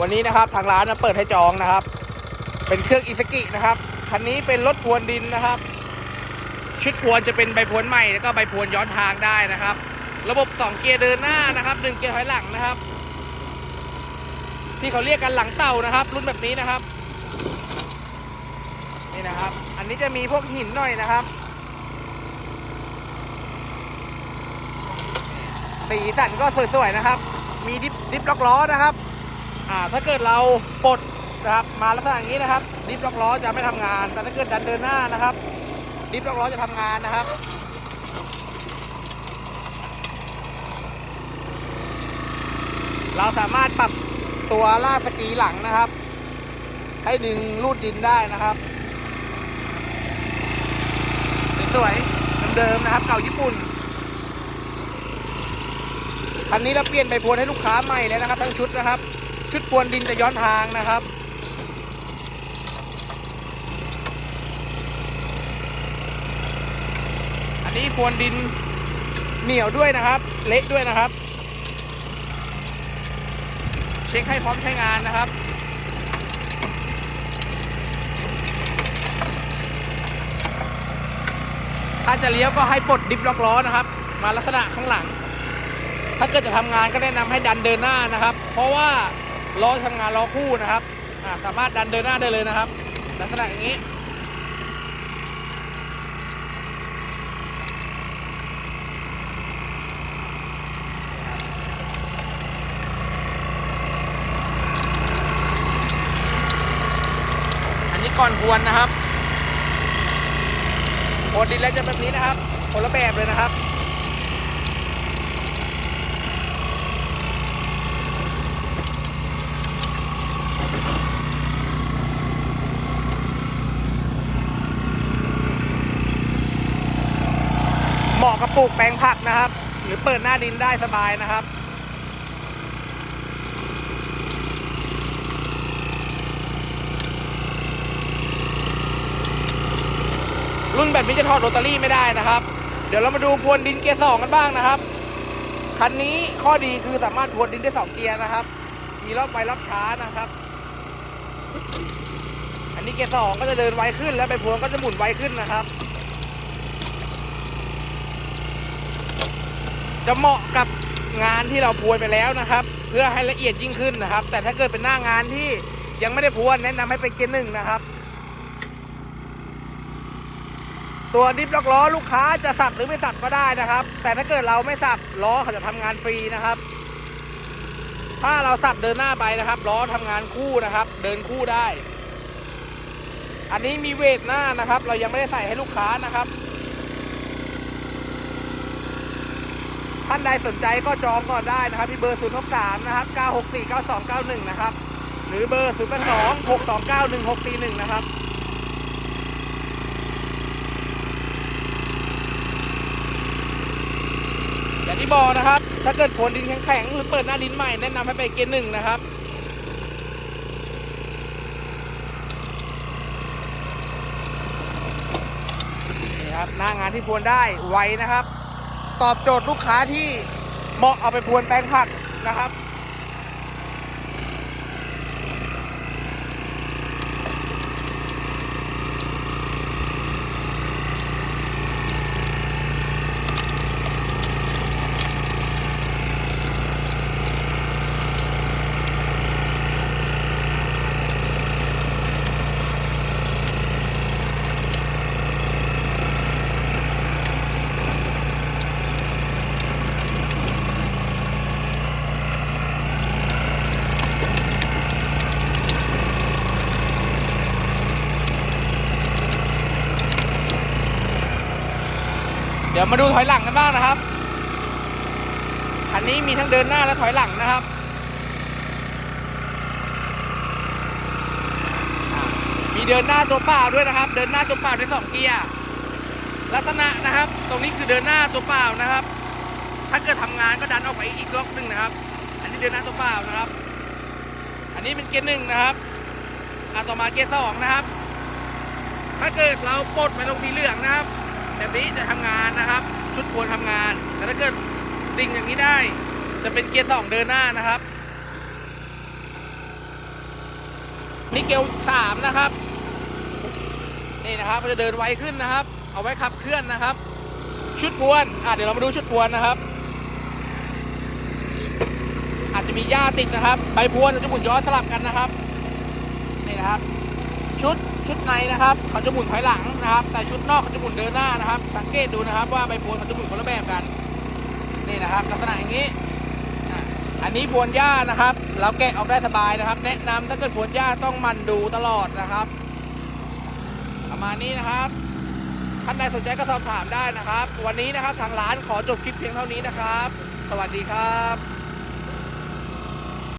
วันนี้นะครับทางร้านเปิดให้จองนะครับ เป็นเครื่องอิสกินะครับคันนี้เป็นรถพรวนดินนะครับ ชุดพรวนจะเป็นใบพรวนใหม่แล้วก็ใบพรวนย้อนทางได้นะครับ ระบบ 2 เกียร์เดินหน้านะครับ1เกียร์ถอยหลังนะครับ ที่เขาเรียกกันหลังเต่านะครับ รุ่นแบบนี้นะครับนี่นะครับ อันนี้จะมีพวกหินหน่อยนะครับสีสันก็สวยๆนะครับ มีดิฟดิฟล็อกล้อนะครับ อ่าถ้าเกิดเราปลดนะครับมาลักษณะอย่างนี้นะครับดิฟล็อกล้อจะไม่ทำงาน แต่ถ้าเกิดดันเดินหน้านะครับดิฟล็อกล้อจะทำงานนะครับเราสามารถปรับตัวลากสกีหลังนะครับ ให้ดึงลูดดินได้นะครับสวยๆเดิมๆนะครับ เก่าญี่ปุ่นคันนี้เราเปลี่ยนใบพรวนให้ลูกค้าใหม่เลยนะครับ ทั้งชุดนะครับ ชุดพรวนดินจะย้อนทางนะครับ อันนี้พรวนดินเหนียวด้วยนะครับ เละด้วยนะครับ เช็คให้พร้อมใช้งานนะครับถ้าจะเลี้ยวก็ให้ปลดดิฟล็อกล้อนะครับ มาลักษณะข้างหลัง ถ้าเกิดจะทำงานก็แนะนำให้ดันเดินหน้านะครับ เพราะว่า ล้อทำงานล้อคู่นะครับสามารถดันเดินหน้าได้เลยนะครับ ลักษณะอย่างนี้อันนี้ก่อนควรนะครับโอดินแล้วจะแบบนี้นะครับคนละแบบเลยนะครับ เหมาะกับ ปลูกแปลงผักนะครับ หรือเปิดหน้าดินได้สบายนะครับรุ่นแบบนี้จะถอดโรตารี่ไม่ได้นะครับ เดี๋ยวเรามาดูพรวนดินเกียร์สองกันบ้างนะครับ คันนี้ข้อดีคือสามารถพรวนดินได้สองเกียร์นะครับ มีรอบไวรอบช้านะครับ อันนี้เกียร์สองก็จะเดินไวขึ้นแล้วใบพรวนก็จะหมุนไวขึ้นนะครับ จะเหมาะกับงานที่เราพวนไปแล้วนะครับ เพื่อให้ละเอียดยิ่งขึ้นนะครับ แต่ถ้าเกิดเป็นหน้างานที่ยังไม่ได้พวนแนะนำให้เป็นเกียร์หนึ่งนะครับ ตัวดิฟล็อกล้อลูกค้าจะสับหรือไม่สับก็ได้นะครับ แต่ถ้าเกิดเราไม่สับล้อเขาจะทำงานฟรีนะครับ ถ้าเราสับเดินหน้าไปนะครับล้อทำงานคู่นะครับ เดินคู่ได้ อันนี้มีเวทหน้านะครับ เรายังไม่ได้ใส่ให้ลูกค้านะครับ ท่านใดสนใจก็จองก่อนได้นะครับที่เบอร์ 0 6 3 นะครับ 964 9291 นะครับ หรือเบอร์0 8 2 6 2 9 1 6 4 1 นะครับอย่างที่บอกนะครับ ถ้าเกิดผลดินแข็งๆหรือเปิดหน้าดินใหม่แนะนำให้ไปเกียร์หนึ่งนะครับนี่ครับหน้างานที่พรวนได้ไวนะครับ ตอบโจทย์ลูกค้าที่เหมาะเอาไปพรวนแปลงผักนะครับ ดี๋ยวมาดูถอยหลังกันบ้างนะครับ คันนี้มีทั้งเดินหน้าและถอยหลังนะครับ มีเดินหน้าตัวเปล่าด้วยนะครับ เดินหน้าตัวเปล่าได้สองเกียร์ลักษณะนะครับ ตรงนี้คือเดินหน้าตัวเปล่านะครับ ถ้าเกิดทำงานก็ดันออกไปอีกล็อกหนึ่งนะครับ อันนี้เดินหน้าตัวเปล่านะครับ อันนี้เป็นเกียร์หนึ่งนะครับอ่าต่อมาเกียร์สองนะครับ ถ้าเกิดเราปลดไปตรงสีเหลืองนะครับ แบบนี้จะทำงานนะครับ ชุดควรทำงาน แต่ถ้าเกิดดิ่งอย่างนี้ได้ จะเป็นเกียร์สองเดินหน้านะครับมิเกลสามนะครับนี่นะครับมันจะเดินไวขึ้นนะครับ เอาไว้ขับเคลื่อนนะครับ ชุดพวนอะเดี๋ยวเรามาดูชุดพวนนะครับ อาจจะมีหญ้าติดนะครับใบพวนจะหมุนย้อนสลับกันนะครับนี่นะครับ ชุด ชุดในนะครับเขาจะหมุนถอยหลังนะครับ แต่ชุดนอกเขาจะหมุนเดินหน้านะครับ สังเกตดูนะครับว่าใบพวนเขาจะหมุนคนละแบบกันนี่นะครับ ลักษณะอย่างนี้อันนี้พวนหญ้านะครับ เราแกะออกได้สบายนะครับ แนะนำถ้าเกิดพวนหญ้าต้องมันดูตลอดนะครับ ประมาณนี้นะครับท่านใดสนใจก็สอบถามได้นะครับ วันนี้นะครับทางร้านขอจบคลิปเพียงเท่านี้นะครับ สวัสดีครับ